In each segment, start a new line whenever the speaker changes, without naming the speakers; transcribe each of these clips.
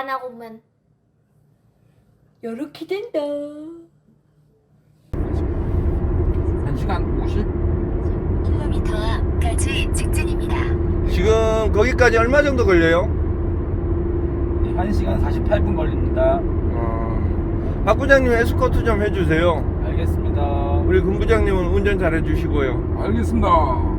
안 하고 오면 이렇게 된다.
1시간 50?
킬로미터 앞까지 직진입니다.
지금 거기까지 얼마 정도 걸려요?
네, 1시간 48분 걸립니다.
어, 박 부장님 에스코트 좀 해주세요.
알겠습니다.
우리 금 부장님은 운전 잘해주시고요.
알겠습니다.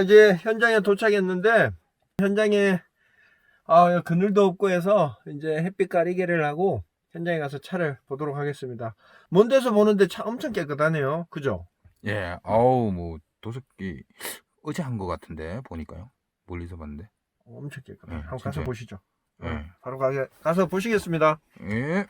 아 이제 현장에 도착했는데 현장에 아 그늘도 없고 해서 이제 햇빛 가리개를 하고 현장에 가서 차를 보도록 하겠습니다. 먼 데서 보는데 차 엄청 깨끗하네요. 그죠?
예, 아우, 뭐, 도색기, 어제 한 것 같은데, 보니까요. 멀리서 봤는데.
엄청 깨끗해.
네,
한번 가서. 보시죠.
예.
네, 바로 가게, 가서 보시겠습니다.
예.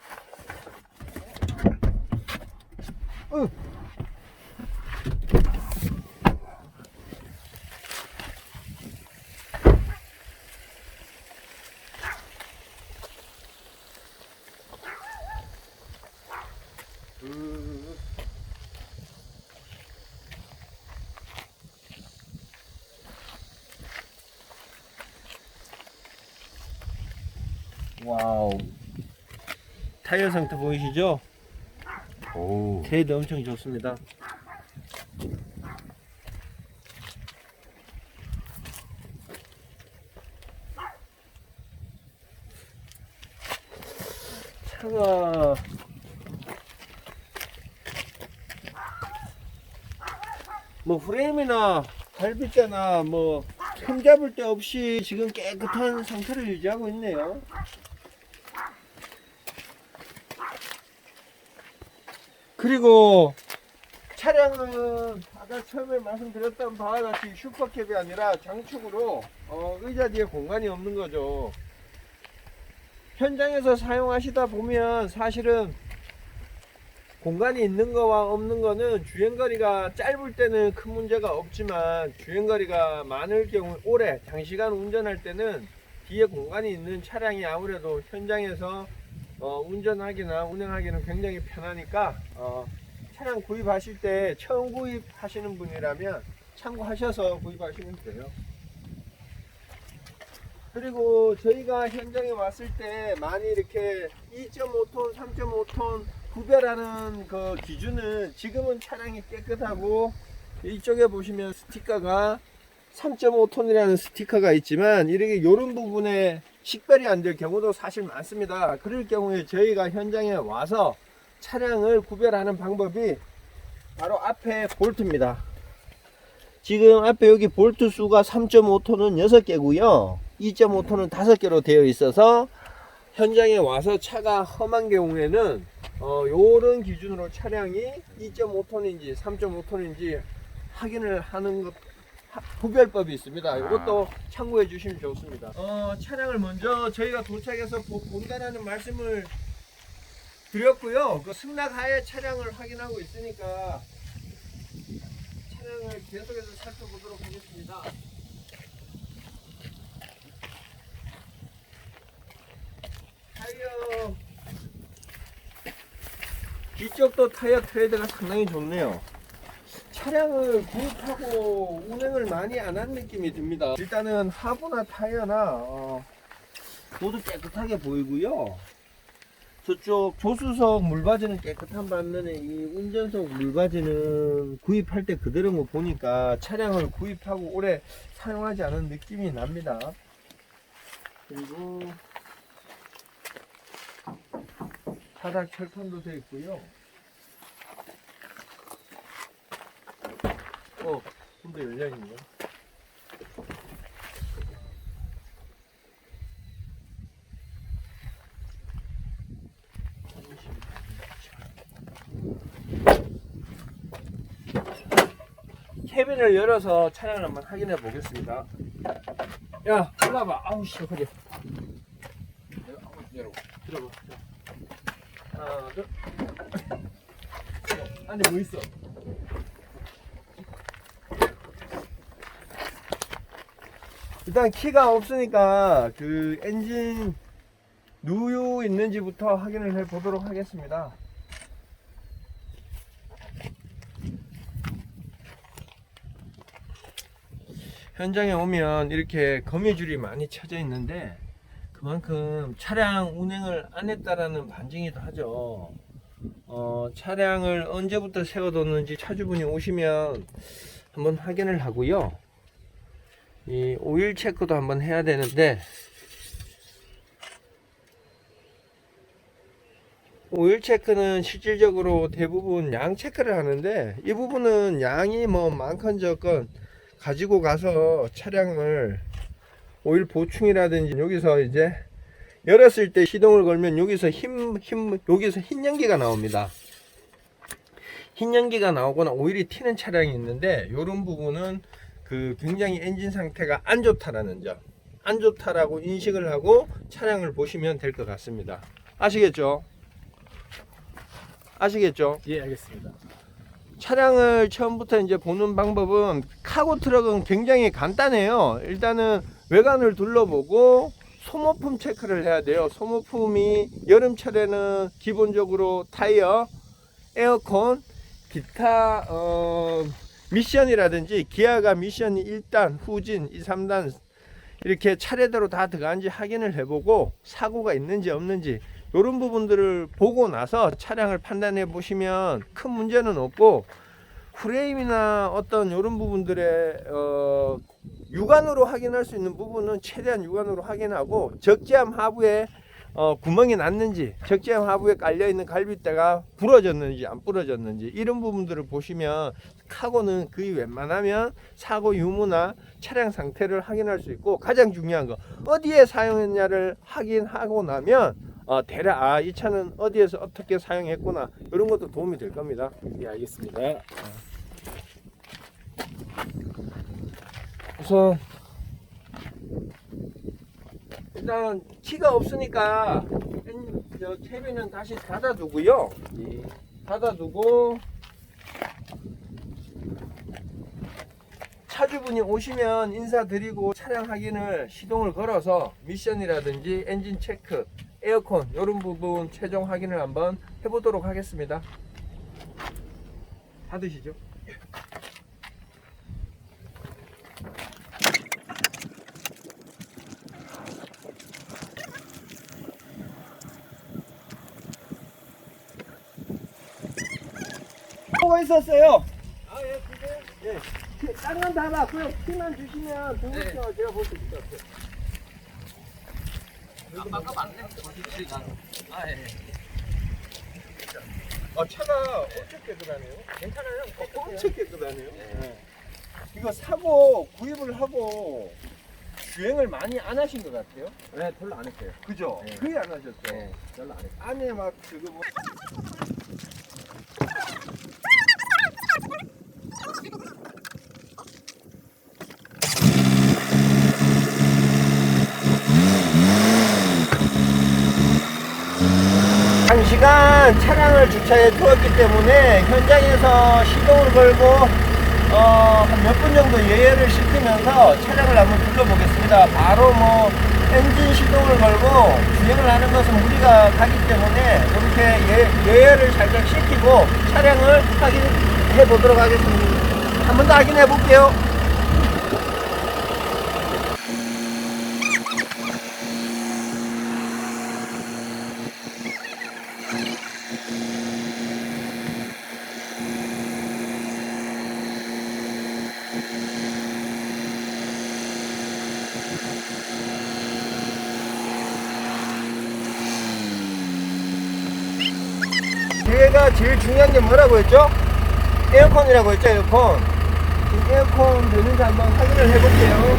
와우. 타이어 상태 보이시죠?
오.
그래도 엄청 좋습니다. 차가 뭐 프레임이나 갈비대나 뭐 흠 잡을 데 없이 지금 깨끗한 상태를 유지하고 있네요. 그리고 차량은 아까 처음에 말씀드렸던 바와 같이 슈퍼캡이 아니라 장축으로 어, 의자 뒤에 공간이 없는 거죠. 현장에서 사용하시다 보면 사실은 공간이 있는 거와 없는 거는 주행거리가 짧을 때는 큰 문제가 없지만 주행거리가 많을 경우 오래 장시간 운전할 때는 뒤에 공간이 있는 차량이 아무래도 현장에서 어, 운전하기나 운행하기는 굉장히 편하니까 어, 차량 구입하실 때 처음 구입하시는 분이라면 참고하셔서 구입하시면 돼요. 그리고 저희가 현장에 왔을 때 많이 이렇게 2.5톤, 3.5톤 구별하는 그 기준은 지금은 차량이 깨끗하고 이쪽에 보시면 스티커가 3.5톤이라는 스티커가 있지만 이렇게 이런 부분에 식별이 안 될 경우도 사실 많습니다. 그럴 경우에 저희가 현장에 와서 차량을 구별하는 방법이 바로 앞에 볼트입니다. 지금 앞에 여기 볼트 수가 3.5톤은 6개고요. 2.5톤은 5개로 되어 있어서 현장에 와서 차가 험한 경우에는 어, 요런 기준으로 차량이 2.5톤인지 3.5톤인지 확인을 하는 것 하- 구별법이 있습니다. 이것도 참고해 주시면 좋습니다. 어, 차량을 먼저 저희가 도착해서 보- 본다라는 말씀을 드렸고요. 그 승낙하에 차량을 확인하고 있으니까 차량을 계속해서 살펴보도록 하겠습니다. 타이어 뒤쪽도 타이어 트레이드가 상당히 좋네요. 차량을 구입하고 운행을 많이 안 한 느낌이 듭니다. 일단은 하부나 타이어나 어, 모두 깨끗하게 보이고요. 저쪽 조수석 물바지는 깨끗한 반면에 이 운전석 물바지는 구입할 때 그대로인 거 보니까 차량을 구입하고 오래 사용하지 않은 느낌이 납니다. 그리고 바닥 철판도 되어 있고요. 어, 근데 열려 있네요. 캐빈을 열어서 차량을 한번 확인해 보겠습니다. 야, 올라봐. 아우 씨, 허리. 들어봐. 하나, 둘. 어, 안에 뭐 있어? 일단 키가 없으니까 그 엔진 누유 있는지부터 확인을 해 보도록 하겠습니다. 현장에 오면 이렇게 거미줄이 많이 쳐져 있는데 그만큼 차량 운행을 안 했다라는 반증이기도 하죠. 어, 차량을 언제부터 세워뒀는지 차주분이 오시면 한번 확인을 하고요. 이 오일 체크도 한번 해야 되는데 오일 체크는 실질적으로 대부분 양 체크를 하는데 이 부분은 양이 뭐 많건 적건 가지고 가서 차량을 오일 보충이라든지 여기서 이제 열었을 때 시동을 걸면 여기서 힘, 힘, 여기서 흰 연기가 나옵니다. 흰 연기가 나오거나 오일이 튀는 차량이 있는데 이런 부분은 그 굉장히 엔진 상태가 안 좋다라는 점, 안 좋다라고 인식을 하고 차량을 보시면 될 것 같습니다. 아시겠죠? 아시겠죠?
예, 알겠습니다.
차량을 처음부터 이제 보는 방법은 카고 트럭은 굉장히 간단해요. 일단은 외관을 둘러보고 소모품 체크를 해야 돼요. 소모품이 여름철에는 기본적으로 타이어, 에어컨, 기타 어, 미션이라든지 기아가 미션이 1단, 후진, 2, 3단 이렇게 차례대로 다 들어간지 확인을 해보고 사고가 있는지 없는지 이런 부분들을 보고 나서 차량을 판단해 보시면 큰 문제는 없고 프레임이나 어떤 이런 부분들의 어, 육안으로 확인할 수 있는 부분은 최대한 육안으로 확인하고 적재함 하부에 어, 구멍이 났는지 적재함 하부에 깔려 있는 갈빗대가 부러졌는지 안 부러졌는지 이런 부분들을 보시면 카고는 거의 웬만하면 사고 유무나 차량 상태를 확인할 수 있고 가장 중요한 거 어디에 사용했냐를 확인하고 나면 어, 대략 아 이 차는 어디에서 어떻게 사용했구나 이런 것도 도움이 될 겁니다.
예, 알겠습니다.
우선 일단 키가 없으니까 엔- 저 캐비는 다시 닫아두고요.
예.
닫아두고 차주분이 오시면 인사드리고 차량 확인을 시동을 걸어서 미션이라든지 엔진 체크, 에어컨 이런 부분 최종 확인을 한번 해보도록 하겠습니다. 닫으시죠. 뭐가 있었어요? 아, 예, 그게? 예. 키- 다른 건다 놨고요. 키만 주시면 등록증을 제가 볼 수 있을 것 같아요. 아, 차가 엄청 깨끗하네요. 괜찮아요? 엄청 깨끗하네요. 네. 이거 사고 구입을 하고 주행을 많이 안 하신 것 같아요.
네, 별로 안 했어요.
그죠?
네.
거의 안 하셨죠?
네, 별로 안 했어요.
안에 막 그거 뭐 한 시간 차량을 주차해 두었기 때문에 현장에서 시동을 걸고 어, 한 몇 분 정도 예열을 시키면서 차량을 한번 둘러보겠습니다. 바로 뭐 엔진 시동을 걸고 주행을 하는 것은 무리가 가기 때문에 이렇게 예, 예열을 살짝 시키고 차량을 확인해 보도록 하겠습니다. 한 번 더 확인해 볼게요. 제가 제일 중요한 게 뭐라고 했죠? 에어컨이라고 했죠 에어컨. 지금 에어컨 되는지 한번 확인을 해볼게요.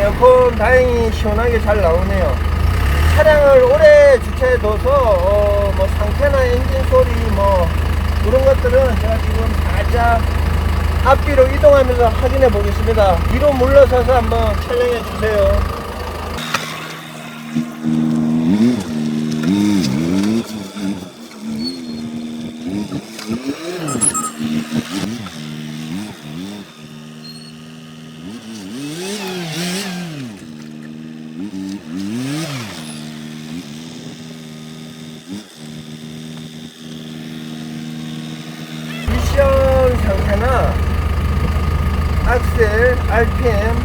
에어컨 다행히 시원하게 잘 나오네요. 차량을 오래 주차해둬서 어 뭐 상태나 엔진 소리 뭐 그런 것들은 제가 지금 살짝 앞뒤로 이동하면서 확인해 보겠습니다. 뒤로 물러서서 한번 촬영해 주세요. 미션 상태나 악셀, RPM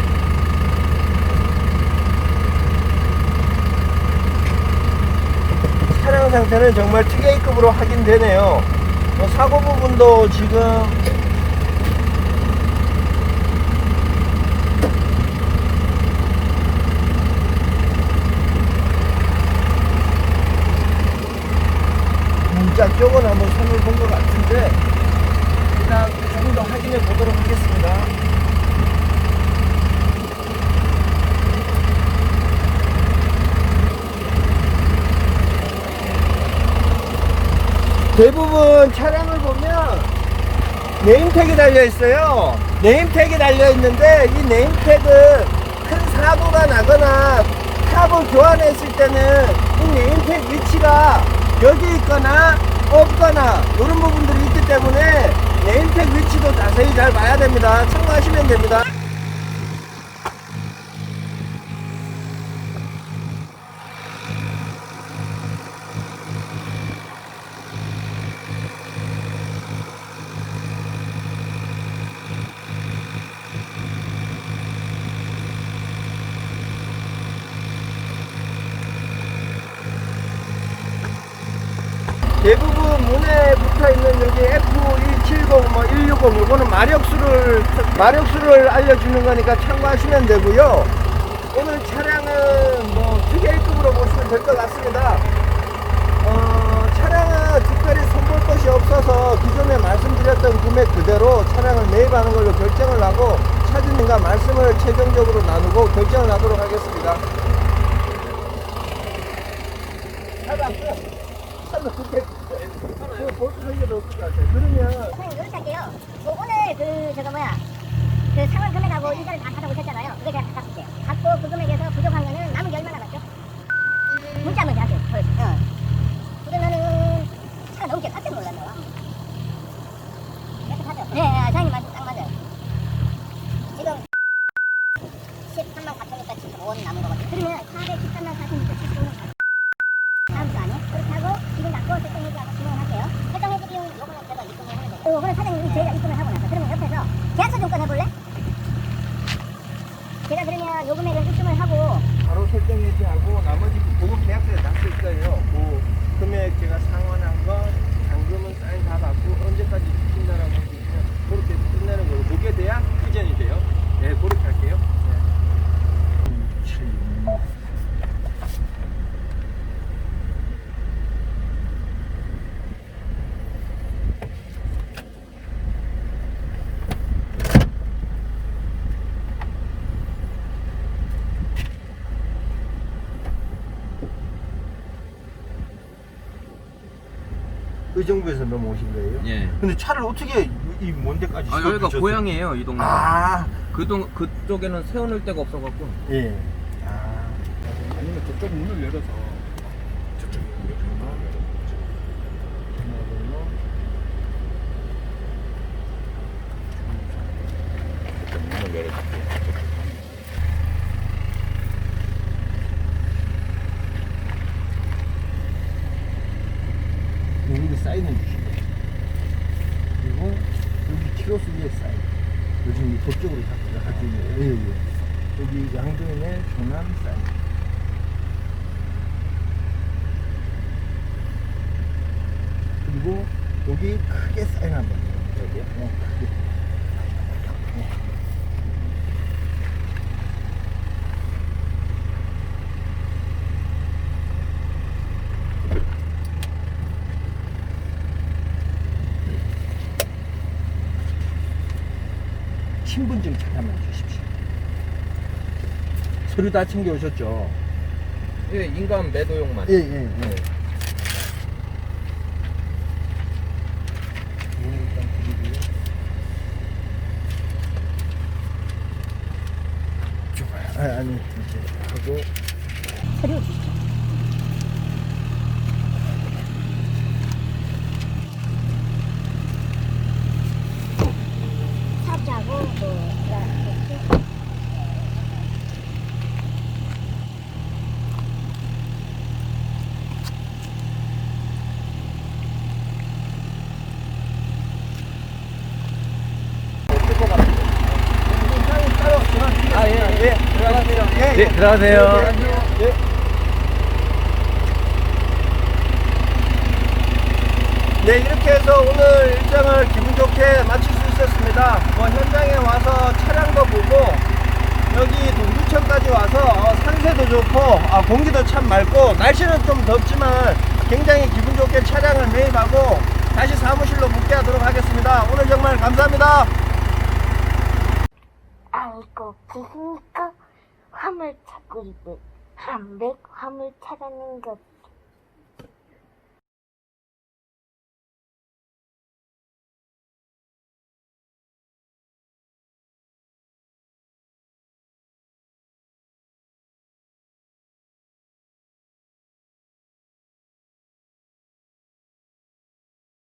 차량 상태는 정말 특이급으로 확인되네요. 뭐 사고 부분도 지금 문자 쪽은 한번 손을 본 것 같은데 일단 조금 더 확인해 보도록 하겠습니다. 대부분 차량을 보면 네임택이 달려 있어요. 네임택이 달려 있는데 이 네임택은 큰 사고가 나거나 탑을 교환했을 때는 이 네임택 위치가 여기 있거나 없거나 이런 부분들이 있기 때문에 네임택 위치도 자세히 잘 봐야 됩니다. 참고하시면 됩니다. 대부분 문에 붙어 있는 여기 F170, 뭐 160, 이거는 마력수를 마력수를 알려주는 거니까 참고하시면 되고요. 오늘 차량은 뭐 특이급으로 보시면 될 것 같습니다. 어, 차량은 특별히 손볼 것이 없어서 기존에 말씀드렸던 금액 그대로 차량을 매입하는 걸로 결정을 하고 차주님과 말씀을 최종적으로 나누고 결정을 하도록 하겠습니다. 잘 봤고요. 차도 그렇게 설계도 없을 것 같아요. 그러면
할게요. 뭐 오늘 그 저거 뭐야 그 상월 금액하고 이자를 다 받아오셨잖아요. 그게 제가 다 갚을게요. 갖고 그 금액에서 부족한 거는 남은 게 얼마 남았죠? 문자 한번 하세요. 벌써. 어. 그러면은 차가 넘게 깜짝 놀랐네. 와. 깨끗하죠? 네, 네, 사장님 말씀 딱 맞아요. 지금 13만 4천이니까 75원 남은 거거든요. 그러면 413만 4천이니까 75원 다음 주 안에 그렇게 하고 기분 갖고 설정해지하고 진행을 할게요. 설정해지 비용 요거는 제가 입금을 하면 되죠. 요거는 사장님이 저희가 입금을 하고 나서 그러면 옆에서 계약서 좀 꺼내볼래? 제가 그러면 요 금액을 입금을 하고
바로 설정해지하고 나머지 그 보급 계약서에 놨을 거예요. 그 금액 제가 상환한 거, 잔금은 사인 다 받고 언제까지 주신다라고 하니까 그렇게 끝내는 걸로 그게 돼야 이전이 돼요. 네, 그렇게 할게요. 의정부에서 넘어오신 거예요?
예.
근데 차를 어떻게 이 먼 데까지
아, 여기가? 고향이에요, 이 동네.
아,
그동 그쪽에는 세워놓을 데가 없어갖고.
예. 아.
아니면 저쪽 문을 열어서 저쪽 문을 문을 열어줄게요.
여기 사인을 주시고 그리고 여기 키로수 위에 사인. 요즘 이 저쪽으로 다 들어가죠 예, 예. 여기 양도인의 조남 사인. 그리고 여기 크게 사인 한번 여기요? 네, 크게 신분증 잠깐만 주십시오. 서류 다 챙겨 오셨죠?
예, 인감 매도용만.
예, 예, 예. 아, 아니, 이제 하고.
서류 주시죠. 삽자고 그 그다음에
아, 예, 예. 들어가세요. 예, 예.
들어가세요.
예. 네, 이렇게 해서 오늘 일정을 기분 좋게 마칠 수 있었습니다. 뭐 현장에 와서 차량도 보고 여기 동두천까지 와서 어, 산세도 좋고 아, 공기도 참 맑고 날씨는 좀 덥지만 굉장히 기분 좋게 차량을 매입하고 다시 사무실로 복귀하도록 하겠습니다. 오늘 정말 감사합니다.
알고 계십니까? 화물 찾고 있는 한백? 화물 차라는 것